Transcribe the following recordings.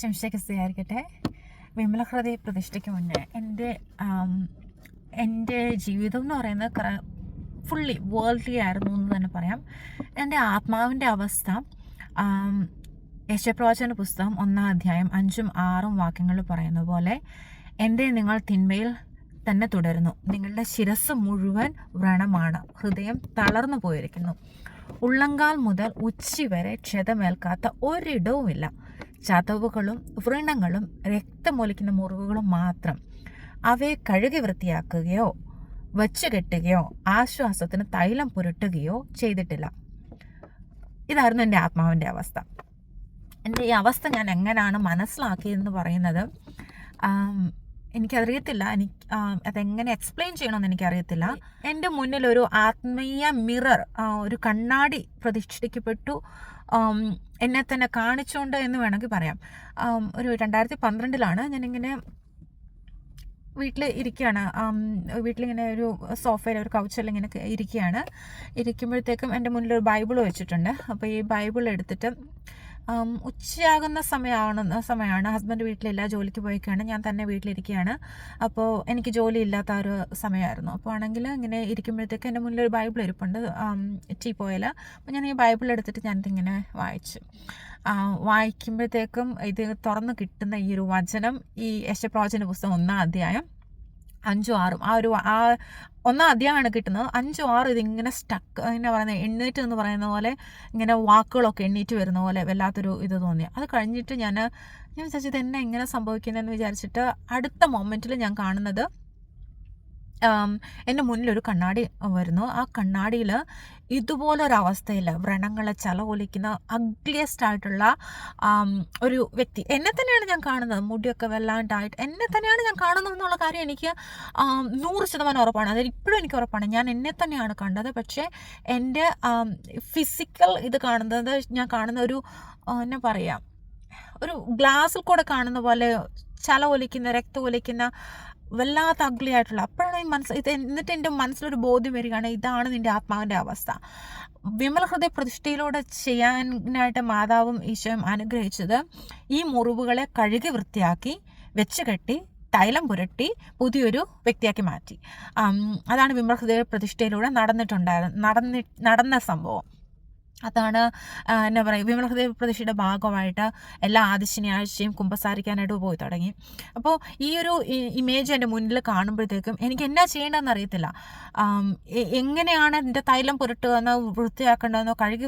ശംശകസ്ഥയായിരിക്കട്ടെ വിമലഹൃദയ പ്രതിഷ്ഠയ്ക്ക് മുന്നേ എന്റെ എന്റെ ജീവിതം എന്ന് പറയുന്നത് ഫുള്ളി വേൾഡ്ലി ആയിരുന്നു എന്ന് തന്നെ പറയാം. എന്റെ ആത്മാവിന്റെ അവസ്ഥ യശപ്രവചന പുസ്തകം ഒന്നാം അധ്യായം അഞ്ചും ആറും വാക്യങ്ങളിൽ പറയുന്ന പോലെ എന്റെ നിങ്ങൾ തിന്മയിൽ തന്നെ തുടരുന്നു. നിങ്ങളുടെ ശിരസ് മുഴുവൻ വ്രണമാണ്. ഹൃദയം തളർന്നു പോയിരിക്കുന്നു. ഉള്ളങ്കാൽ മുതൽ ഉച്ചി വരെ ക്ഷതമേൽക്കാത്ത ഒരിടവുമില്ല. ചതവുകളും വ്രണങ്ങളും രക്തമൊലിക്കുന്ന മുറിവുകളും മാത്രം അവയെ കഴുകി വൃത്തിയാക്കുകയോ വച്ചു കെട്ടുകയോ ആശ്വാസത്തിന് തൈലം പുരട്ടുകയോ ചെയ്തിട്ടില്ല. ഇതായിരുന്നു എന്റെ ആത്മാവിന്റെ അവസ്ഥ. എന്റെ ഈ അവസ്ഥ ഞാൻ എങ്ങനെയാണ് മനസ്സിലാക്കിയതെന്ന് പറയുന്നത് എനിക്കറിയത്തില്ല. എനിക്ക് അതെങ്ങനെ എക്സ്പ്ലെയിൻ ചെയ്യണമെന്ന് എനിക്കറിയത്തില്ല. എന്റെ മുന്നിൽ ഒരു ആത്മീയ മിറർ ഒരു കണ്ണാടി പ്രതിഷ്ഠിക്കപ്പെട്ടു. എന്നെ തന്നെ കാണിച്ചുകൊണ്ട് എന്ന് വേണമെങ്കിൽ പറയാം. ഒരു രണ്ടായിരത്തി പന്ത്രണ്ടിലാണ് ഞാനിങ്ങനെ വീട്ടിൽ ഇരിക്കുകയാണ് വീട്ടിലിങ്ങനെ ഒരു സോഫയിൽ ഒരു കൗച്ചിൽ ഇങ്ങനെ ഇരിക്കുകയാണ് ഇരിക്കുമ്പോഴത്തേക്കും എന്റെ മുന്നിൽ ഒരു ബൈബിൾ വെച്ചിട്ടുണ്ട്. അപ്പോൾ ഈ ബൈബിൾ എടുത്തിട്ട് ഉച്ചയാകുന്ന സമയമാണ് സമയമാണ്. ഹസ്ബൻഡ് വീട്ടിലില്ല ജോലിക്ക് പോയിക്കാണ്. ഞാൻ തന്നെ വീട്ടിലിരിക്കുകയാണ് അപ്പോൾ എനിക്ക് ജോലി ഇല്ലാത്ത ആ ഒരു സമയമായിരുന്നു. അപ്പോൾ ആണെങ്കിൽ ഇങ്ങനെ ഇരിക്കുമ്പോഴത്തേക്ക് എന്റെ മുന്നിൽ ഒരു ബൈബിൾ ഇരിപ്പുണ്ട്. ടീ പോയാൽ അപ്പോൾ ഞാൻ ഈ ബൈബിൾ എടുത്തിട്ട് ഞാനിതിങ്ങനെ വായിച്ചു. വായിക്കുമ്പോഴത്തേക്കും ഇത് തുറന്ന് കിട്ടുന്ന ഈ ഒരു വചനം ഈ യശപ്രവചന പുസ്തകം ഒന്നാം അധ്യായം അഞ്ചും ആറും. ആ ഒരു ആ ഒന്നാം അധ്യായമാണ് കിട്ടുന്നത്. അഞ്ചും ആറും ഇതിങ്ങനെ സ്റ്റക്ക് എന്നാ പറയുന്നത് എണ്ണീറ്റ് എന്ന് പറയുന്ന പോലെ ഇങ്ങനെ വാക്കുകളൊക്കെ എണ്ണീറ്റ് വരുന്ന പോലെ വല്ലാത്തൊരു ഇത് തോന്നി അത് കഴിഞ്ഞിട്ട് ഞാൻ ഞാൻ വിചാരിച്ചത് എന്നെ എങ്ങനെ സംഭവിക്കുന്നതെന്ന് വിചാരിച്ചിട്ട് അടുത്ത മൊമെന്റിൽ ഞാൻ കാണുന്നത് എന്റെ മുന്നിലൊരു കണ്ണാടി വരുന്നു. ആ കണ്ണാടിയിൽ ഇതുപോലൊരവസ്ഥയിൽ വ്രണങ്ങളെ ചലവൊലിക്കുന്ന അഗ്ലിയസ്റ്റ് ആയിട്ടുള്ള ഒരു വ്യക്തി. എന്നെ തന്നെയാണ് ഞാൻ കാണുന്നത്. മുടിയൊക്കെ വല്ലാണ്ടായിട്ട് എന്നെ തന്നെയാണ് ഞാൻ കാണുന്നത് എന്നുള്ള കാര്യം എനിക്ക് നൂറ് ശതമാനം ഉറപ്പാണ്. അത് ഇപ്പോഴും എനിക്ക് ഉറപ്പാണ്. ഞാൻ എന്നെ തന്നെയാണ് കണ്ടത്. പക്ഷേ എന്റെ ഫിസിക്കൽ ഇത് കാണുന്നത് ഞാൻ കാണുന്ന ഒരു എന്നാ പറയുക ഒരു ഗ്ലാസ്സിൽ കൂടെ കാണുന്ന പോലെ ചല ഒലിക്കുന്ന രക്തം ഒലിക്കുന്ന വല്ലാത്ത അഗ്ലി ആയിട്ടുള്ള അപ്പോഴാണ് ഈ മനസ്സ് ഇത് എന്നിട്ട് എന്റെ മനസ്സിലൊരു ബോധ്യം വരികയാണ് ഇതാണ് നിന്റെ ആത്മാവിന്റെ അവസ്ഥ. വിമല ഹൃദയ പ്രതിഷ്ഠയിലൂടെ ചെയ്യാനായിട്ട് മാതാവും ഈശോയും അനുഗ്രഹിച്ചത് ഈ മുറിവുകളെ കഴുകി വൃത്തിയാക്കി വെച്ച് കെട്ടി തൈലം പുരട്ടി പുതിയൊരു വ്യക്തിയാക്കി മാറ്റി. അതാണ് വിമൽ ഹൃദയ പ്രതിഷ്ഠയിലൂടെ നടന്നിട്ടുണ്ടായിരുന്നത് നടന്നി നടന്ന സംഭവം. അതാണ് എന്നാ പറയുക വിമല ഹൃദയ പ്രതിഷ്ഠയുടെ ഭാഗമായിട്ട് എല്ലാ ആദ്യ ശനിയാഴ്ചയും കുമ്പസാരിക്കാനായിട്ട് പോയി തുടങ്ങി. അപ്പോൾ ഈ ഒരു ഇമേജ് എന്റെ മുന്നിൽ കാണുമ്പോഴത്തേക്കും എനിക്ക് എന്നാ ചെയ്യേണ്ടതെന്ന് അറിയത്തില്ല. എങ്ങനെയാണ് എന്റെ തൈലം പുരട്ടുകയെന്നോ വൃത്തിയാക്കേണ്ടതെന്നോ കഴുകി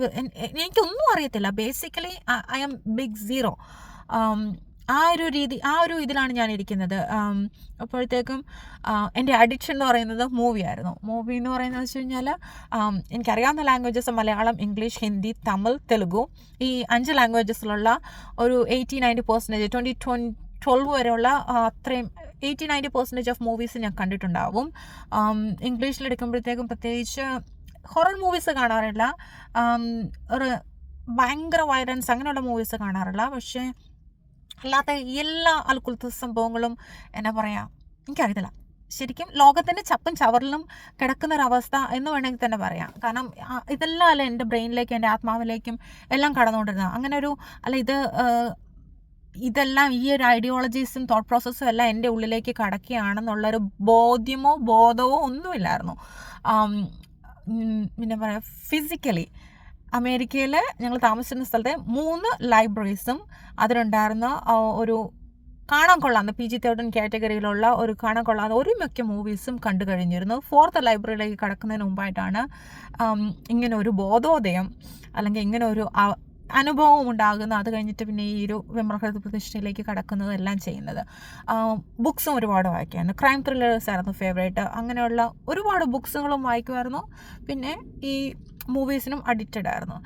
എനിക്കൊന്നും അറിയത്തില്ല. Basically I'm big zero ആ ഒരു രീതി ആ ഒരു ഇതിലാണ് ഞാൻ ഇരിക്കുന്നത് അപ്പോഴത്തേക്കും എന്റെ അഡിക്ഷൻ എന്ന് പറയുന്നത് മൂവിയായിരുന്നു മൂവി എന്ന് പറയുന്നത് വെച്ച് കഴിഞ്ഞാൽ എനിക്കറിയാവുന്ന ലാംഗ്വേജസ് മലയാളം ഇംഗ്ലീഷ് ഹിന്ദി തമിഴ് തെലുഗു ഈ അഞ്ച് ലാംഗ്വേജസിലുള്ള ഒരു എയ്റ്റി നയന്റി പെർസെന്റേജ് ട്വന്റി ട്വൻ ട്വൽവ് വരെയുള്ള അത്രയും eighty ninety percentage of movies ഞാൻ കണ്ടിട്ടുണ്ടാവും. ഇംഗ്ലീഷിലെടുക്കുമ്പോഴത്തേക്കും പ്രത്യേകിച്ച് ഹൊറർ മൂവീസ് കാണാറില്ല. ഒരു ഭയങ്കര വയലൻസ് അങ്ങനെയുള്ള മൂവീസ് കാണാറില്ല. പക്ഷേ അല്ലാത്ത എല്ലാ അൽക്കുലത്ത സംഭവങ്ങളും എന്നാ പറയാ എനിക്കറിയത്തില്ല. ശരിക്കും ലോകത്തിന്റെ ചപ്പും ചവറിലും കിടക്കുന്ന അവസ്ഥ എന്ന് വേണമെങ്കിൽ തന്നെ പറയാം. കാരണം ഇതെല്ലാം അല്ല എന്റെ ബ്രെയിനിലേക്കും എന്റെ ആത്മാവിലേക്കും എല്ലാം കടന്നുകൊണ്ടിരുന്നത്? അങ്ങനെ ഒരു അല്ല ഇത് ഇതെല്ലാം ഈ ഒരു ഐഡിയോളജീസും തോട്ട് പ്രോസസ്സും എല്ലാം എന്റെ ഉള്ളിലേക്ക് കടക്കുകയാണെന്നുള്ളൊരു ബോധ്യമോ ബോധവോ ഒന്നുമില്ലായിരുന്നു. പിന്നെ പറയാം ഫിസിക്കലി അമേരിക്കയിൽ ഞങ്ങൾ താമസിച്ചിരുന്ന സ്ഥലത്തെ മൂന്ന് ലൈബ്രറീസും അതിലുണ്ടായിരുന്ന ഒരു കാണാൻ കൊള്ളാവുന്ന പി ജി തേർഡൻ കാറ്റഗറിയിലുള്ള ഒരു കാണാൻ കൊള്ളാവുന്ന ഒരു മിക്ക മൂവീസും കണ്ടു കഴിഞ്ഞിരുന്നു. ഫോർത്ത് ലൈബ്രറിയിലേക്ക് കടക്കുന്നതിന് മുമ്പായിട്ടാണ് ഇങ്ങനെ ഒരു ബോധോദയം അല്ലെങ്കിൽ ഇങ്ങനെ ഒരു അനുഭവം ഉണ്ടാകുന്ന അത് കഴിഞ്ഞിട്ട് പിന്നെ ഈ ഒരു വിമർഹൃത പ്രതിഷ്ഠയിലേക്ക് കടക്കുന്നത് എല്ലാം ചെയ്യുന്നത്. ബുക്സും ഒരുപാട് വായിക്കുമായിരുന്നു. ക്രൈം ത്രില്ലേഴ്സ് ആയിരുന്നു ഫേവറേറ്റ്. അങ്ങനെയുള്ള ഒരുപാട് ബുക്സുകളും വായിക്കുമായിരുന്നു. പിന്നെ ഈ മൂവീസിനും അഡിക്റ്റഡ് ആയിരുന്നു.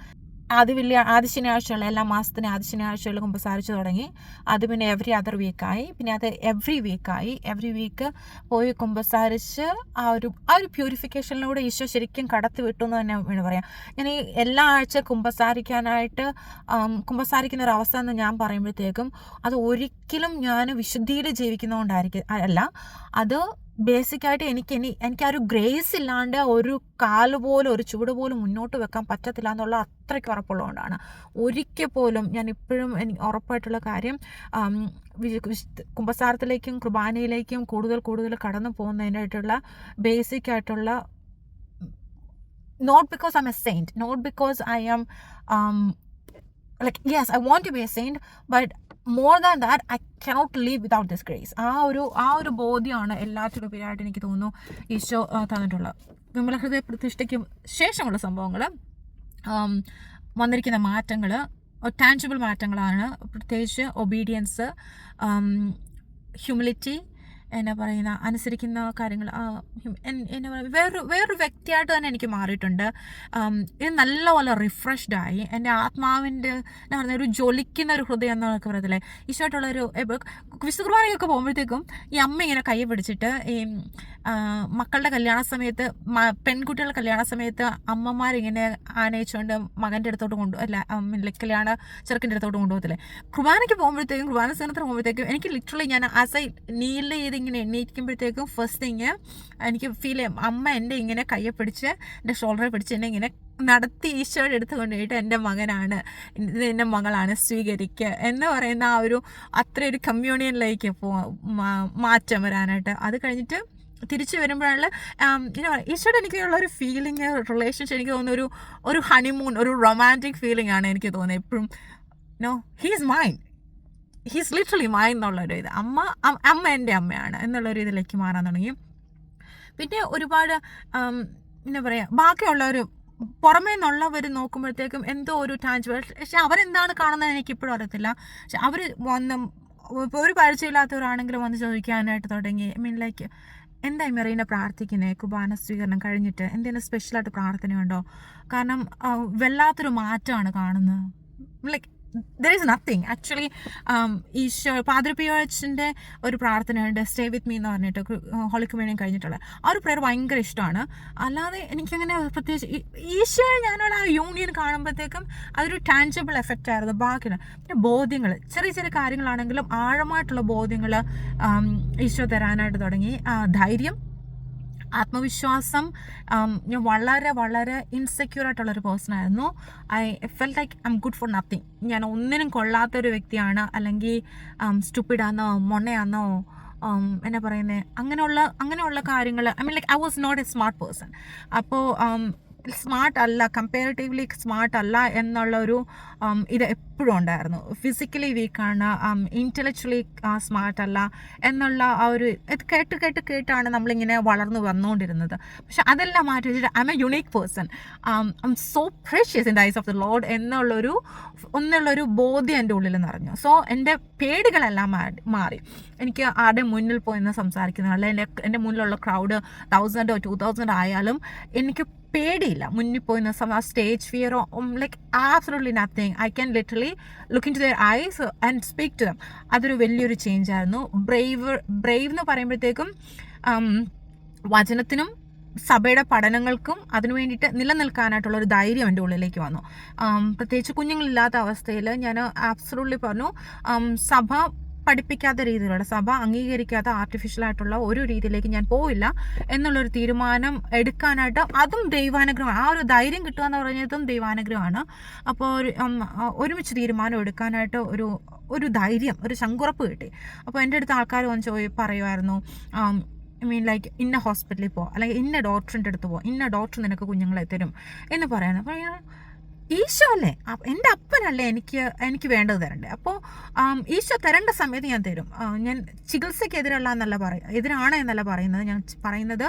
ആദ്യ വലിയ ആദ്യ ശനിയാഴ്ചകൾ എല്ലാ മാസത്തിന് ആദ്യ ശനിയാഴ്ചകൾ കുമ്പസാരിച്ച് തുടങ്ങി. അത് പിന്നെ എവറി അതർ വീക്കായി പിന്നെ അത് എവറി വീക്കായി എവറി വീക്ക് പോയി കുമ്പസാരിച്ച് ആ ഒരു ആ ഒരു പ്യൂരിഫിക്കേഷനിലൂടെ ഈശോ ശരിക്കും കടത്തി വിട്ടു എന്ന് തന്നെ വേണം പറയാം ഞാൻ ഈ എല്ലാ ആഴ്ച കുമ്പസാരിക്കാനായിട്ട് കുമ്പസാരിക്കുന്ന ഒരു അവസ്ഥ എന്ന് ഞാൻ പറയുമ്പോഴത്തേക്കും അത് ഒരിക്കലും ഞാൻ വിശുദ്ധിയിൽ ജീവിക്കുന്നതുകൊണ്ടായിരിക്കും അല്ല. അത് ബേസിക്കായിട്ട് എനിക്ക് ഇനി എനിക്ക് ആ ഒരു ഗ്രേസ് ഇല്ലാണ്ട് ഒരു കാൽ പോലും ഒരു ചുവട് പോലും മുന്നോട്ട് വെക്കാൻ പറ്റത്തില്ല എന്നുള്ള അത്രയ്ക്ക് ഉറപ്പുള്ളതുകൊണ്ടാണ്. ഒരിക്കൽ പോലും ഞാൻ ഇപ്പോഴും എനിക്ക് ഉറപ്പായിട്ടുള്ള കാര്യം കുംഭസാരത്തിലേക്കും കുർബാനയിലേക്കും കൂടുതൽ കൂടുതൽ കടന്നു പോകുന്നതിനായിട്ടുള്ള ബേസിക് ആയിട്ടുള്ള because I'm a saint not because I'm like yes I want to be a saint but more than that I cannot leave without this grace ആ ഒരു ആ ഒരു ബോധ്യമാണ് എല്ലാറ്റിലും ഉപരിയായിട്ട് എനിക്ക് തോന്നുന്നു ഈശോ തന്നിട്ടുള്ളത്. വിമലഹൃദയ പ്രതിഷ്ഠയ്ക്ക് ശേഷമുള്ള സംഭവങ്ങൾ വന്നിരിക്കുന്ന മാറ്റങ്ങൾ ടാൻജിബിൾ മാറ്റങ്ങളാണ്. പ്രത്യേകിച്ച് ഒബീഡിയൻസ് ഹ്യൂമിലിറ്റി എന്നാ പറയുന്ന അനുസരിക്കുന്ന കാര്യങ്ങൾ എന്നാ പറയുക വേറൊരു വേറൊരു വ്യക്തിയായിട്ട് തന്നെ എനിക്ക് മാറിയിട്ടുണ്ട്. ഇത് നല്ലപോലെ റിഫ്രഷ്ഡ് ആയി. എന്റെ ആത്മാവിന്റെ എന്ന് പറയുന്ന ഒരു ജ്വലിക്കുന്ന ഒരു ഹൃദയം എന്നൊക്കെ പറയത്തില്ലേ? ഈശോയായിട്ടുള്ളൊരു വിശുദ്ധ കുർബാനയൊക്കെ പോകുമ്പോഴത്തേക്കും ഈ അമ്മ ഇങ്ങനെ കൈ പിടിച്ചിട്ട് ഈ മക്കളുടെ കല്യാണ സമയത്ത് പെൺകുട്ടികളുടെ കല്യാണ സമയത്ത് അമ്മമാരിങ്ങനെ ആനയിച്ചുകൊണ്ട് മകന്റെ അടുത്തോട്ട് കൊണ്ടു അല്ല കല്യാണ ചെറുക്കന്റെ അടുത്തോട്ട് കൊണ്ടുപോകത്തില്ലേ? കുർബാനയ്ക്ക് പോകുമ്പോഴത്തേക്കും കുർബാന സേനത്തിന് പോകുമ്പോഴത്തേക്കും എനിക്ക് ലിറ്ററലി ഞാൻ ആസ് ഐ നീൽ ചെയ്ത് ഇങ്ങനെ എണ്ണീറ്റിക്കുമ്പോഴത്തേക്കും ഫസ്റ്റ് തിങ് എനിക്ക് ഫീൽ ചെയ്യും. അമ്മ എന്റെ ഇങ്ങനെ കയ്യെ പിടിച്ച് എന്റെ ഷോൾഡറെ പിടിച്ച് എന്നെ ഇങ്ങനെ നടത്തി ഈശോയുടെ അടുത്ത് കൊണ്ടുപോയിട്ട് എന്റെ മകനാണ് എന്റെ മകളാണ് സ്വീകരിക്കുക എന്ന് പറയുന്ന ആ ഒരു അത്രയൊരു കമ്മ്യൂണിയനിലേക്ക് പോ മാറ്റം വരാനായിട്ട്. അത് കഴിഞ്ഞിട്ട് തിരിച്ചു വരുമ്പോഴാണ് ഇങ്ങനെ ഈശോയുടെ എനിക്കുള്ള ഒരു ഫീലിംഗ് റിലേഷൻഷിപ്പ് എനിക്ക് തോന്നുന്ന ഒരു ഒരു ഹണിമൂൺ ഒരു റൊമാന്റിക് ഫീലിംഗ് ആണ് എനിക്ക് തോന്നുന്നത്. എപ്പോഴും no he's mine he's literally mine എന്നുള്ളൊരു ഇത്. അമ്മ അമ്മ എന്റെ അമ്മയാണ് എന്നുള്ളൊരു ഇതിലേക്ക് മാറാൻ തുടങ്ങി. പിന്നെ ഒരുപാട് എന്താ പറയുക ബാക്കിയുള്ളവർ പുറമേ നിന്നുള്ളവർ നോക്കുമ്പോഴത്തേക്കും എന്തോ ഒരു ടാഞ്ച് പക്ഷെ അവരെന്താണ് കാണുന്നത് എനിക്ക് ഇപ്പോഴും അറിയത്തില്ല. പക്ഷെ അവർ വന്ന് ഇപ്പോൾ ഒരു പരിചയമില്ലാത്തവരാണെങ്കിലും വന്ന് ചോദിക്കാനായിട്ട് തുടങ്ങി. ഐ മീൻ ലൈക്ക് എന്തായി മെറീന പ്രാർത്ഥിക്കുന്നത് കുബാന സ്വീകരണം കഴിഞ്ഞിട്ട് എന്തെങ്കിലും സ്പെഷ്യലായിട്ട് പ്രാർത്ഥനയുണ്ടോ? കാരണം വല്ലാത്തൊരു മാറ്റമാണ് കാണുന്നത്. Like there is nothing actually Isho പാദ്രപിയോച്ചിന്റെ ഒരു പ്രാർത്ഥനയുണ്ട് സ്റ്റേ വിത്ത് മീ എന്ന് പറഞ്ഞിട്ട് ഹോളി കമ്മ്യൂണിയൻ കഴിഞ്ഞിട്ടുള്ള. ആ ഒരു പ്രെയർ ഭയങ്കര ഇഷ്ടമാണ്. അല്ലാതെ എനിക്കങ്ങനെ പ്രത്യേകിച്ച് ഈശോയെ ഞാനവിടെ ആ യൂണിയൻ കാണുമ്പോഴത്തേക്കും അതൊരു ടാൻജബിൾ എഫക്റ്റ് ആയിരുന്നു. ബാക്കി പിന്നെ ബോധ്യങ്ങൾ ചെറിയ ചെറിയ കാര്യങ്ങളാണെങ്കിലും ആഴമായിട്ടുള്ള ബോധ്യങ്ങൾ ഈശോ തരാനായിട്ട് തുടങ്ങി. ധൈര്യം ആത്മവിശ്വാസം ഞാൻ വളരെ വളരെ ഇൻസെക്യൂർ ആയിട്ടുള്ള ഒരു പേഴ്സൺ ആയിരുന്നു. I felt like I'm good for nothing ഞാൻ ഒന്നിനും കൊള്ളാത്തൊരു വ്യക്തിയാണ്. അല്ലെങ്കിൽ സ്റ്റുപ്പിഡാന്നോ മൊണ്ണയാന്നോ എന്നാ പറയുന്നത് അങ്ങനെയുള്ള അങ്ങനെയുള്ള കാര്യങ്ങൾ I mean like I was not a smart person അപ്പോൾ സ്മാർട്ട് അല്ല കമ്പാരിറ്റീവ്ലി സ്മാർട്ട് അല്ല എന്നുള്ള ഒരു ഉം, ഇത് എപ്പോഴും ഉണ്ടായിരുന്നു. ഫിസിക്കലി വീക്കാണ് ഇന്റലക്ച്വലി സ്മാർട്ട് അല്ല എന്നുള്ള ആ ഒരു ഇത് കേട്ട് കേട്ട് കേട്ടാണ് നമ്മളിങ്ങനെ വളർന്നു വന്നുകൊണ്ടിരുന്നത്. പക്ഷെ അതെല്ലാം മാറ്റി വെച്ചിട്ട് I'm a unique person I so precious in the eyes of the lord എന്നുള്ളൊരു ഒന്നുള്ളൊരു ബോധ്യം എന്റെ ഉള്ളിൽ നിറഞ്ഞു. സോ എന്റെ പേടികളെല്ലാം മാറി. എനിക്ക് ആരുടെ മുന്നിൽ പോയി നിന്ന് സംസാരിക്കുന്ന എന്റെ എന്റെ മുന്നിലുള്ള ക്രൗഡ് തൗസൻഡോ ടു തൗസൻഡ് ആയാലും എനിക്ക് പേടിയില്ല. മുന്നിൽ പോയി നിന്ന് stage ഫിയറോ like absolutely nothing I can literally look into their eyes and speak to them അതൊരു വലിയൊരു ചേഞ്ച് ആയിരുന്നു. ബ്രേവ് ബ്രേവ് എന്ന് പറയുമ്പോഴത്തേക്കും ഉം, വചനത്തിനും സഭയുടെ പഠനങ്ങൾക്കും അതിനു വേണ്ടിയിട്ട് നിലനിൽക്കാനായിട്ടുള്ള ഒരു ധൈര്യം എന്റെ ഉള്ളിലേക്ക് വന്നു. പ്രത്യേകിച്ച് കുഞ്ഞുങ്ങളില്ലാത്ത അവസ്ഥയിൽ ഞാൻ ആബ്സലൂട്ട്ലി പറഞ്ഞു. സഭ പഠിപ്പിക്കാത്ത രീതിയിലുള്ള സഭ അംഗീകരിക്കാത്ത ആർട്ടിഫിഷ്യൽ ആയിട്ടുള്ള ഒരു രീതിയിലേക്ക് ഞാൻ പോയില്ല എന്നുള്ളൊരു തീരുമാനം എടുക്കാനായിട്ട് അതും ദൈവാനുഗ്രഹം ആ ഒരു ധൈര്യം കിട്ടുക എന്ന് പറഞ്ഞതും ദൈവാനുഗ്രഹമാണ്. അപ്പോൾ ഒരു ഒരുമിച്ച് തീരുമാനം എടുക്കാനായിട്ട് ഒരു ഒരു ധൈര്യം ഒരു ശങ്കുറപ്പ് കിട്ടി. അപ്പോൾ എന്റെ അടുത്ത് ആൾക്കാർ വന്ന് ചോദി പറയുമായിരുന്നു ഐ മീൻ ലൈക്ക് ഇന്ന ഹോസ്പിറ്റലിൽ പോ അല്ലെങ്കിൽ ഇന്ന ഡോക്ടറിന്റെ അടുത്ത് പോ ഇന്ന ഡോക്ടർ നിനക്ക് കുഞ്ഞുങ്ങളെ തരും എന്ന് പറയുന്നത് അപ്പോൾ ഈശോ അല്ലേ എന്റെ അപ്പനല്ലേ എനിക്ക് എനിക്ക് വേണ്ടത് തരണ്ടേ? അപ്പോൾ ഈശോ തരേണ്ട സമയത്ത് ഞാൻ തരും. ഞാൻ ചികിത്സയ്ക്കെതിരല്ല എന്നല്ല പറയും എതിരാണ് എന്നല്ല പറയുന്നത്. ഞാൻ പറയുന്നത്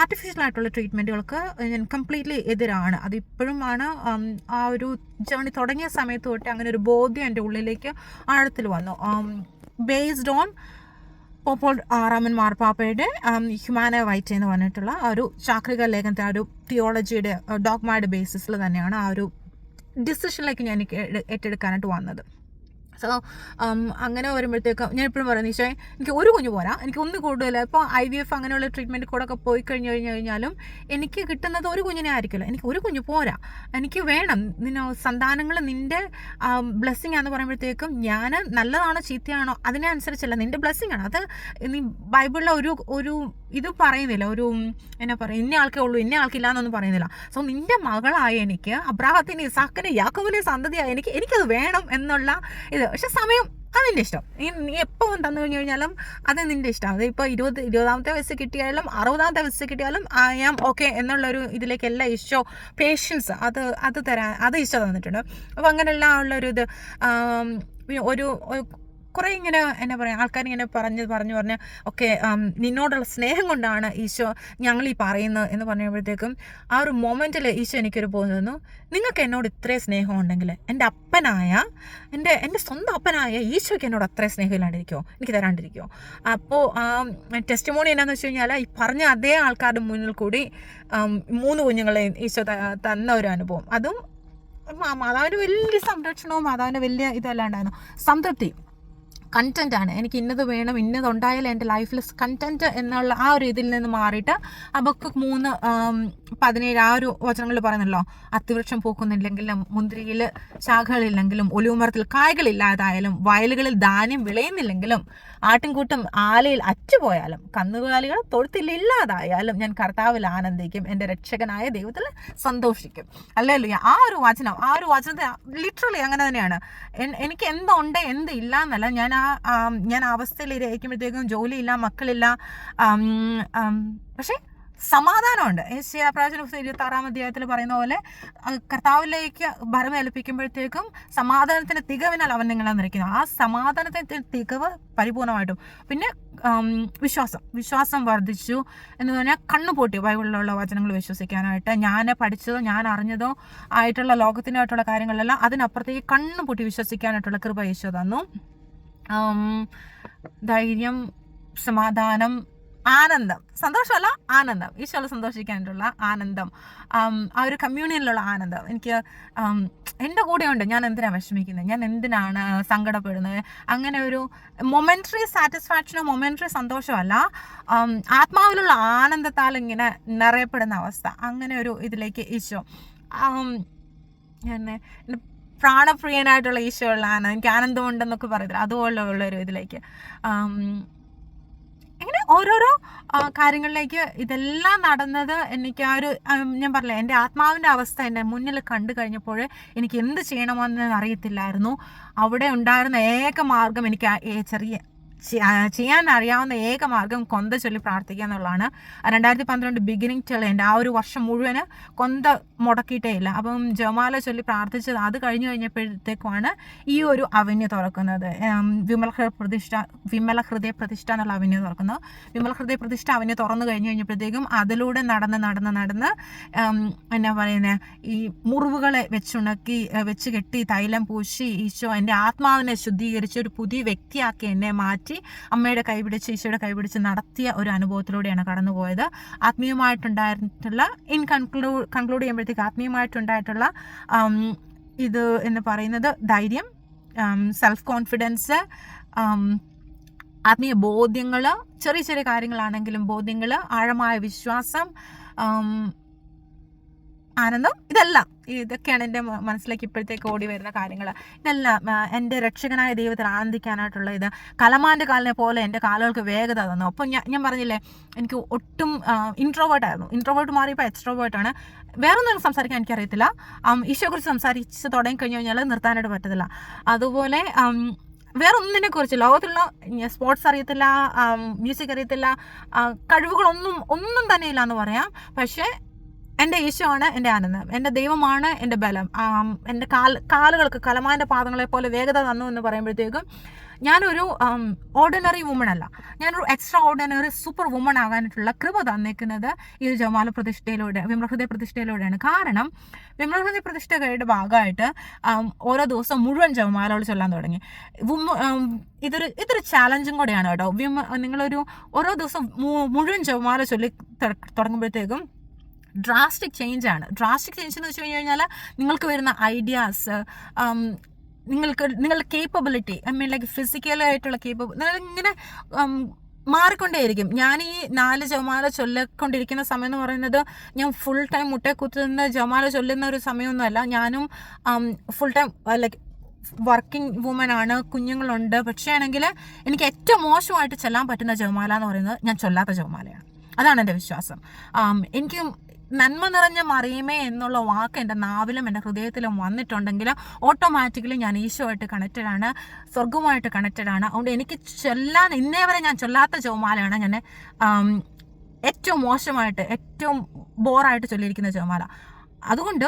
ആർട്ടിഫിഷ്യൽ ആയിട്ടുള്ള ട്രീറ്റ്മെന്റുകൾക്ക് ഞാൻ കംപ്ലീറ്റ്ലി എതിരാണ്. അത് ഇപ്പോഴും ആണ് ആ ഒരു ജേണി തുടങ്ങിയ സമയത്ത് തൊട്ട് അങ്ങനെ ഒരു ബോധ്യം എന്റെ ഉള്ളിലേക്ക് ആഴത്തിൽ വന്നു. ബേസ്ഡ് ഓൺ പോപ്പോൾ ആറാമൻ മാർപ്പാപ്പയുടെ ഹ്യൂമാന വൈറ്റ് എന്ന് പറഞ്ഞിട്ടുള്ള ആ ഒരു ചാക്രിക ലേഖനത്തെ ആ ഒരു തിയോളജിയുടെ ഡോഗ്മയുടെ ബേസിസിൽ തന്നെയാണ് ആ ഒരു ഡിസിഷനിലേക്ക് ഞാൻ ഏറ്റെടുക്കാനായിട്ട് വന്നത്. സോ അങ്ങനെ വരുമ്പോഴത്തേക്കും ഞാൻ എപ്പോഴും പറയുന്നത് ഈശോയെ എനിക്ക് ഒരു കുഞ്ഞു പോരാ. എനിക്ക് ഒന്ന് കൂടുതൽ ഇപ്പോൾ ഐ വി എഫ് അങ്ങനെയുള്ള ട്രീറ്റ്മെന്റ് കൂടെ ഒക്കെ പോയി കഴിഞ്ഞ് കഴിഞ്ഞു കഴിഞ്ഞാലും എനിക്ക് കിട്ടുന്നത് ഒരു കുഞ്ഞിനെ ആയിരിക്കില്ല എനിക്ക് ഒരു കുഞ്ഞു പോരാ. എനിക്ക് വേണം. നിന്നെ സന്താനങ്ങൾ നിന്റെ ബ്ലെസ്സിങ് ആണെന്ന് പറയുമ്പോഴത്തേക്കും ഞാൻ നല്ലതാണോ ചീത്തയാണോ അതിനനുസരിച്ചല്ല നിന്റെ ബ്ലെസ്സിങ് ആണ്. അത് നീ ബൈബിളിലെ ഒരു ഒരു ഇത് പറയുന്നില്ല. ഒരു എന്നാ പറയുക ഇന്ന ആൾക്കേ ഉള്ളൂ ഇന്ന ആൾക്കില്ല എന്നൊന്നും പറയുന്നില്ല. സോ നിന്റെ മകളായ എനിക്ക് അബ്രാഹത്തിന് സാക്കിന് യാക്കോബിനെ സന്തതിയായ എനിക്ക് എനിക്കത് വേണം എന്നുള്ള ഇത്. പക്ഷെ സമയം അതിന്റെ ഇഷ്ടം. നീ എപ്പോൾ തന്നു കഴിഞ്ഞു കഴിഞ്ഞാലും അത് നിന്റെ ഇഷ്ടം അത് ഇപ്പോൾ ഇരുപത് ഇരുപതാമത്തെ വയസ്സ് കിട്ടിയാലും അറുപതാമത്തെ വയസ്സ് കിട്ടിയാലും ആം ഓക്കെ എന്നുള്ളൊരു ഇതിലേക്ക് എല്ലാ ഇഷ്ടോ പേഷ്യൻസ് അത് അത് തരാൻ അത് ഇഷ്ടം തന്നിട്ടുണ്ട്. അപ്പോൾ അങ്ങനെയെല്ലാം ഉള്ളൊരു ഇത് ഒരു കുറേ ഇങ്ങനെ എന്നാ പറയുക ആൾക്കാരിങ്ങനെ പറഞ്ഞ് പറഞ്ഞു പറഞ്ഞ് ഒക്കെ നിന്നോടുള്ള സ്നേഹം കൊണ്ടാണ് ഈശോ ഞങ്ങൾ ഈ പറയുന്നത് എന്ന് പറഞ്ഞപ്പോഴത്തേക്കും ആ ഒരു മൊമെന്റിൽ ഈശോ എനിക്കൊരു പോകുന്നു നിങ്ങൾക്ക് എന്നോട് ഇത്രയും സ്നേഹം ഉണ്ടെങ്കിൽ എന്റെ അപ്പനായ എന്റെ എന്റെ സ്വന്തം അപ്പനായ ഈശോയ്ക്ക് എന്നോട് അത്രയും സ്നേഹം ഇല്ലാണ്ടിരിക്കുമോ എനിക്ക് തരാണ്ടിരിക്കുമോ അപ്പോൾ ടെസ്റ്റ് മോണി എന്നാന്ന് വെച്ച് കഴിഞ്ഞാൽ ഈ പറഞ്ഞ അതേ ആൾക്കാരുടെ മുന്നിൽ കൂടി മൂന്ന് കുഞ്ഞുങ്ങളെ ഈശോ തന്ന ഒരു അനുഭവം. അതും മാതാവിന്റെ വലിയ സംരക്ഷണവും മാതാവിന്റെ വലിയ ഇതല്ലാണ്ടായിരുന്നു. സംതൃപ്തി. കണ്ടന്റ് ആണ്. എനിക്ക് ഇന്നത് വേണം ഇന്നത് ഉണ്ടായാലും എന്റെ ലൈഫിൽ കണ്ടന്റ് എന്നുള്ള ആ ഒരു ഇതിൽ നിന്ന് മാറിയിട്ട് ആ ബുക്ക് മൂന്ന് പതിനേഴ് ആ ഒരു വചനങ്ങളിൽ പറയുന്നല്ലോ അത്തിവൃക്ഷം പൂക്കുന്നില്ലെങ്കിലും മുന്തിരിയിൽ ശാഖകളില്ലെങ്കിലും ഒലിവുമരത്തിൽ കായ്കളില്ലാതായാലും വയലുകളിൽ ധാന്യം വിളയുന്നില്ലെങ്കിലും ആട്ടിൻകൂട്ടം ആലയിൽ അറ്റുപോയാലും കന്നുകാലികൾ തൊഴുത്തില്ലാതായാലും ഞാൻ കർത്താവിൽ ആനന്ദിക്കും എന്റെ രക്ഷകനായ ദൈവത്തിൽ സന്തോഷിക്കും. അല്ലല്ലോ ആ ഒരു വചനം ആ ഒരു വചനത്തെ ലിറ്ററലി അങ്ങനെ തന്നെയാണ്. എനിക്ക് എന്തുണ്ട് എന്ത് ഇല്ല എന്നല്ല ഞാൻ ആ ആം, ഞാൻ അവസ്ഥയിലിരിക്കുമ്പോഴത്തേക്കും ജോലിയില്ല മക്കളില്ല പക്ഷേ സമാധാനമുണ്ട്. ഏഷ്യ പ്രാചീന പുസ്തകം ഇരുപത്തി ആറാം അധ്യായത്തിൽ പറയുന്ന പോലെ കർത്താവിലേക്ക് ഭരമേൽപ്പിക്കുമ്പോഴത്തേക്കും സമാധാനത്തിന്റെ തികവിനാൽ അവൻ നിങ്ങളെ നിറയ്ക്കുന്നു ആ സമാധാനത്തിന്റെ തികവ് പരിപൂർണമായിട്ടും. പിന്നെ വിശ്വാസം. വിശ്വാസം വർദ്ധിച്ചു എന്ന് പറഞ്ഞാൽ കണ്ണു പൊട്ടി ബൈബിളിലുള്ള വചനങ്ങൾ വിശ്വസിക്കാനായിട്ട്. ഞാൻ പഠിച്ചതോ ഞാൻ അറിഞ്ഞതോ ആയിട്ടുള്ള ലോകത്തിനായിട്ടുള്ള കാര്യങ്ങളെല്ലാം അതിനപ്പുറത്തേക്ക് കണ്ണു പൊട്ടി വിശ്വസിക്കാനായിട്ടുള്ള കൃപ യേശു തന്നു. ധൈര്യം സമാധാനം ആനന്ദം. സന്തോഷമല്ല ആനന്ദം. ഈശോയിൽ സന്തോഷിക്കാനായിട്ടുള്ള ആനന്ദം. ആ ഒരു കമ്മ്യൂണിയനിലുള്ള ആനന്ദം. എനിക്ക് എന്റെ കൂടെയുണ്ട്. ഞാൻ എന്തിനാണ് വിഷമിക്കുന്നത്? ഞാൻ എന്തിനാണ് സങ്കടപ്പെടുന്നത്? അങ്ങനെ ഒരു മൊമെന്ററി സാറ്റിസ്ഫാക്ഷനോ മൊമെന്ററി സന്തോഷമല്ല. ആത്മാവിലുള്ള ആനന്ദത്താൽ ഇങ്ങനെ നിറയപ്പെടുന്ന അവസ്ഥ. അങ്ങനെ ഒരു ഇതിലേക്ക് ഈശോ. എന്നെ പ്രാണപ്രിയനായിട്ടുള്ള ഈശോ ഉള്ള ആനന്ദം എനിക്ക് ആനന്ദമുണ്ടെന്നൊക്കെ പറയത്തില്ല അതുപോലെ ഒരു ഇതിലേക്ക്. ഇങ്ങനെ ഓരോരോ കാര്യങ്ങളിലേക്ക് ഇതെല്ലാം നടന്നത് എനിക്ക് ആ ഒരു ഞാൻ പറഞ്ഞില്ല എന്റെ ആത്മാവിന്റെ അവസ്ഥ എന്റെ മുന്നിൽ കണ്ടു കഴിഞ്ഞപ്പോൾ എനിക്ക് എന്ത് ചെയ്യണമെന്ന് അറിയത്തില്ലായിരുന്നു. അവിടെ ഉണ്ടായിരുന്ന ഏക മാർഗം എനിക്ക് ചെറിയ ചെയ്യാൻ അറിയാവുന്ന ഏക മാർഗം കൊന്ത ചൊല്ലി പ്രാർത്ഥിക്കുക എന്നുള്ളതാണ്. രണ്ടായിരത്തി പന്ത്രണ്ട് ബിഗിനിങ് ടിൽ ആ ഒരു വർഷം മുഴുവൻ കൊന്ത മുടക്കിയിട്ടേ ഇല്ല. അപ്പം ജമാല ചൊല്ലി പ്രാർത്ഥിച്ചത് അത് കഴിഞ്ഞു കഴിഞ്ഞപ്പോഴത്തേക്കുമാണ് ഈ ഒരു അവന്യ തുറക്കുന്നത്. വിമല പ്രതിഷ്ഠ വിമല ഹൃദയ പ്രതിഷ്ഠ എന്നുള്ള അവന്യ തുറക്കുന്നത് വിമല ഹൃദയ പ്രതിഷ്ഠ അവന്യ തുറന്നു കഴിഞ്ഞു കഴിഞ്ഞപ്പോഴത്തേക്കും അതിലൂടെ നടന്ന് നടന്ന് നടന്ന് എന്നാ പറയുന്നത് ഈ മുറിവുകളെ വെച്ചുണക്കി വെച്ച് കെട്ടി തൈലം പൂശി ഈശോ എന്റെ ആത്മാവിനെ ശുദ്ധീകരിച്ച് ഒരു പുതിയ വ്യക്തിയാക്കി എന്നെ മാറ്റി അമ്മയുടെ കൈപിടിച്ച് ഈശോയുടെ കൈപിടിച്ച് നടത്തിയ ഒരു അനുഭവത്തിലൂടെയാണ് കടന്നുപോയത്. ആത്മീയമായിട്ടുണ്ടായിട്ടുള്ള ഇൻ കൺക്ലൂ കൺക്ലൂഡ് ചെയ്യുമ്പോഴത്തേക്ക് ആത്മീയമായിട്ടുണ്ടായിട്ടുള്ള ഇത് എന്ന് പറയുന്നത് ധൈര്യം സെൽഫ് കോൺഫിഡൻസ് ആത്മീയ ബോധ്യങ്ങൾ ചെറിയ ചെറിയ കാര്യങ്ങളാണെങ്കിലും ബോധ്യങ്ങൾ ആഴമായ വിശ്വാസം ആനന്ദം ഇതെല്ലാം ഇതൊക്കെയാണ് എന്റെ മനസ്സിലേക്ക് ഇപ്പോഴത്തേക്ക് ഓടി വരുന്ന കാര്യങ്ങൾ. ഇതെല്ലാം എന്റെ രക്ഷകനായ ദൈവത്തിൽ ആനന്ദിക്കാനായിട്ടുള്ള ഇത്. കലമാന്റെ കാലിനെ പോലെ എന്റെ കാലുകൾക്ക് വേഗത തന്നു. അപ്പം ഞാൻ ഞാൻ പറഞ്ഞില്ലേ എനിക്ക് ഒട്ടും ഇൻട്രോവേർട്ട് ആയിരുന്നു. ഇൻട്രോവേർട്ട് മാറിയപ്പോൾ എക്സ്ട്രോവേർട്ടാണ് വേറെ ഒന്നും സംസാരിക്കാൻ എനിക്കറിയത്തില്ല. ഈശോയെക്കുറിച്ച് സംസാരിച്ച് തുടങ്ങി കഴിഞ്ഞു കഴിഞ്ഞാൽ നിർത്താനായിട്ട് പറ്റത്തില്ല. അതുപോലെ വേറെ ഒന്നിനെ കുറിച്ച് ലോകത്തിലുള്ള സ്പോർട്സ് അറിയത്തില്ല മ്യൂസിക് അറിയത്തില്ല കഴിവുകളൊന്നും ഒന്നും തന്നെ ഇല്ല എന്ന് പറയാം. പക്ഷേ എന്റെ ഈശോ ആണ് എന്റെ ആനന്ദം. എന്റെ ദൈവമാണ് എന്റെ ബലം. എന്റെ കാൽ കാലുകൾക്ക് കലമാന്റെ പാദങ്ങളെ പോലെ വേഗത തന്നു എന്ന് പറയുമ്പോഴത്തേക്കും ഞാനൊരു ഓർഡിനറി വുമൺ അല്ല. ഞാനൊരു എക്സ്ട്രാ ഓർഡിനറി സൂപ്പർ വുമൺ ആകാനായിട്ടുള്ള കൃപ തന്നേക്കുന്നത് ഈ ജമാല പ്രതിഷ്ഠയിലൂടെ വിമലഹൃദയ പ്രതിഷ്ഠയിലൂടെയാണ്. കാരണം വിമലഹൃദയ പ്രതിഷ്ഠകളുടെ ഭാഗമായിട്ട് ഓരോ ദിവസം മുഴുവൻ ജമാലകൾ ചൊല്ലാൻ തുടങ്ങി. ഇതൊരു ഇതൊരു ചാലഞ്ചും കൂടെയാണ് കേട്ടോ. വിമ നിങ്ങളൊരു ഓരോ ദിവസം മുഴുവൻ ജമാല ചൊല്ലി തുടങ്ങുമ്പോഴത്തേക്കും ഡ്രാസ്റ്റിക് ചേഞ്ച് ആണ്. ഡ്രാസ്റ്റിക് ചേഞ്ച് എന്ന് വെച്ച് കഴിഞ്ഞ് കഴിഞ്ഞാൽ നിങ്ങൾക്ക് വരുന്ന ഐഡിയാസ് നിങ്ങൾക്ക് നിങ്ങളുടെ കേപ്പബിലിറ്റി ഐ മീൻ ലൈക്ക് ഫിസിക്കലായിട്ടുള്ള നിങ്ങൾ ഇങ്ങനെ മാറിക്കൊണ്ടേയിരിക്കും. ഞാൻ ഈ നാല് ജമാല ചൊല്ലിക്കൊണ്ടിരിക്കുന്ന സമയം എന്ന് പറയുന്നത് ഞാൻ ഫുൾ ടൈം മുട്ടക്കുത്തുന്ന ജമാല ചൊല്ലുന്ന ഒരു സമയമൊന്നുമല്ല. ഞാനും full time like working woman ആണ് കുഞ്ഞുങ്ങളുണ്ട്. പക്ഷേ ആണെങ്കിൽ എനിക്ക് ഏറ്റവും മോശമായിട്ട് ചെല്ലാൻ പറ്റുന്ന ജമാല എന്ന് പറയുന്നത് ഞാൻ ചൊല്ലാത്ത ജമാലയാണ്. അതാണ് എന്റെ വിശ്വാസം. എനിക്ക് നന്മ നിറഞ്ഞ മറിയമേ എന്നുള്ള വാക്ക് എന്റെ നാവിലും എന്റെ ഹൃദയത്തിലും വന്നിട്ടുണ്ടെങ്കിൽ ഓട്ടോമാറ്റിക്കലി ഞാൻ ഈശോയായിട്ട് കണക്റ്റഡ് ആണ് സ്വർഗവുമായിട്ട് കണക്റ്റഡ് ആണ്. അതുകൊണ്ട് എനിക്ക് ചൊല്ലാൻ ഇന്നേ വരെ ഞാൻ ചൊല്ലാത്ത ജപമാലയാണ് ഞാൻ ഏറ്റവും മോശമായിട്ട് ഏറ്റവും ബോറായിട്ട് ചൊല്ലിയിരിക്കുന്ന ജപമാല അതുകൊണ്ട്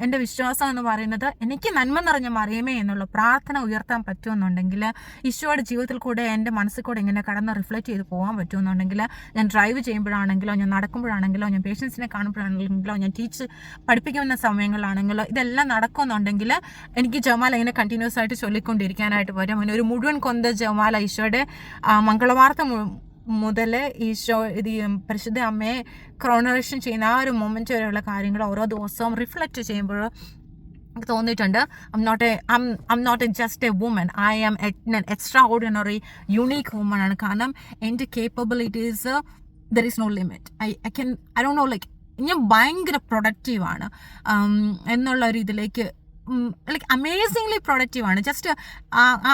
എന്റെ വിശ്വാസം എന്ന് പറയുന്നത് എനിക്ക് നന്മ നിറഞ്ഞ മറിയമേ എന്നുള്ള പ്രാർത്ഥന ഉയർത്താൻ പറ്റുമെന്നുണ്ടെങ്കിൽ ഈശോയുടെ ജീവിതത്തിൽ കൂടെ എന്റെ മനസ്സിൽ കൂടെ ഇങ്ങനെ കടന്ന് റിഫ്ലക്റ്റ് ചെയ്ത് പോകാൻ പറ്റുമെന്നുണ്ടെങ്കിൽ ഞാൻ ഡ്രൈവ് ചെയ്യുമ്പോഴാണെങ്കിലോ ഞാൻ നടക്കുമ്പോഴാണെങ്കിലോ ഞാൻ പേഷ്യൻസിനെ കാണുമ്പോഴാണെങ്കിലോ ഞാൻ ടീച്ച് പഠിപ്പിക്കുന്ന സമയങ്ങളാണെങ്കിലോ ഇതെല്ലാം നടക്കുമെന്നുണ്ടെങ്കിൽ എനിക്ക് ജമാല ഇങ്ങനെ കണ്ടിന്യൂസ് ആയിട്ട് ചൊല്ലിക്കൊണ്ടിരിക്കാനായിട്ട് പറ്റും അങ്ങനെ ഒരു മുഴുവൻ കൊന്ത ജമാല ഈശോയുടെ മംഗളവാർത്ത മുതൽ ഈശോ ഇത് പരിശുദ്ധ അമ്മയെ ക്രോണറേഷൻ ചെയ്യുന്ന ആ ഒരു മൊമെന്റ് വരെയുള്ള കാര്യങ്ങൾ ഓരോ ദിവസവും റിഫ്ലക്റ്റ് ചെയ്യുമ്പോൾ തോന്നിയിട്ടുണ്ട്. I'm not a I'm I'm not a just a woman I am extraordinary unique woman ആണ്. കാരണം എന്റെ capabilities there is no limit I I can I do no like ഞാൻ ഭയങ്കര പ്രൊഡക്റ്റീവാണ് എന്നുള്ള ഒരു ഇതിലേക്ക് ലൈക്ക് അമേസിംഗ്ലി ആണ്. ജസ്റ്റ്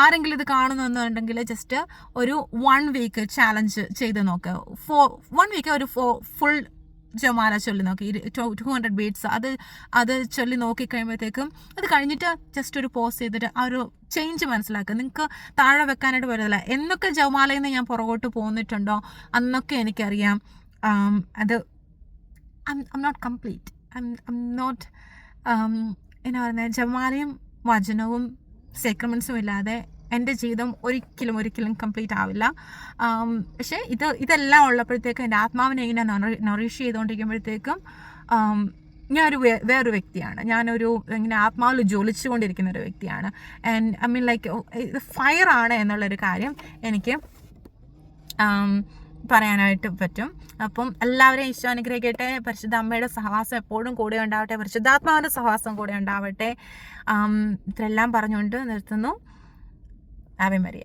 ആരെങ്കിലും ഇത് കാണുന്നുണ്ടെങ്കിൽ ജസ്റ്റ് ഒരു വൺ വീക്ക് ചാലഞ്ച് ചെയ്ത് നോക്ക്. ഫോ വൺ വീക്ക് ഒരു ഫോ ഫുൾ ജമാല ചൊല്ലി നോക്കി. ടു ഹൺഡ്രഡ് ബീറ്റ്സ് അത് അത് ചൊല്ലി നോക്കി കഴിയുമ്പോഴത്തേക്കും അത് കഴിഞ്ഞിട്ട് ജസ്റ്റ് ഒരു പോസ് ചെയ്തിട്ട് ആ ഒരു ചേഞ്ച് മനസ്സിലാക്കുക. നിങ്ങൾക്ക് താഴെ വെക്കാനായിട്ട് വരുന്നില്ല എന്നൊക്കെ ജമാലയിൽ നിന്ന് ഞാൻ പുറകോട്ട് പോന്നിട്ടുണ്ടോ അന്നൊക്കെ എനിക്കറിയാം. അത് അത് I'm not complete I I'm not എന്നാ പറയുന്നത് ജമാലയും വചനവും സെക്രമെൻസും ഇല്ലാതെ എന്റെ ജീവിതം ഒരിക്കലും ഒരിക്കലും കംപ്ലീറ്റ് ആവില്ല. പക്ഷേ ഇത് ഇതെല്ലാം ഉള്ളപ്പോഴത്തേക്കും എന്റെ ആത്മാവിനെ ഇങ്ങനെ നൊറിഷ് ചെയ്തുകൊണ്ടിരിക്കുമ്പോഴത്തേക്കും ഞാനൊരു വേറൊരു വ്യക്തിയാണ്. ഞാനൊരു ഇങ്ങനെ ആത്മാവിൽ ജ്വലിച്ചുകൊണ്ടിരിക്കുന്ന ഒരു വ്യക്തിയാണ് ആൻഡ് ഐ മീൻ ലൈക്ക് ഫയറാണ് എന്നുള്ളൊരു കാര്യം എനിക്ക് പറയാനായിട്ട് പറ്റും. അപ്പം എല്ലാവരെയും ഈശോ അനുഗ്രഹിക്കട്ടെ. പരിശുദ്ധ അമ്മയുടെ സഹവാസം എപ്പോഴും കൂടെ ഉണ്ടാവട്ടെ. പരിശുദ്ധാത്മാവിന്റെ സഹവാസം കൂടെ ഉണ്ടാവട്ടെ. ഇത്രയെല്ലാം പറഞ്ഞുകൊണ്ട് നിർത്തുന്നു. Ave Maria.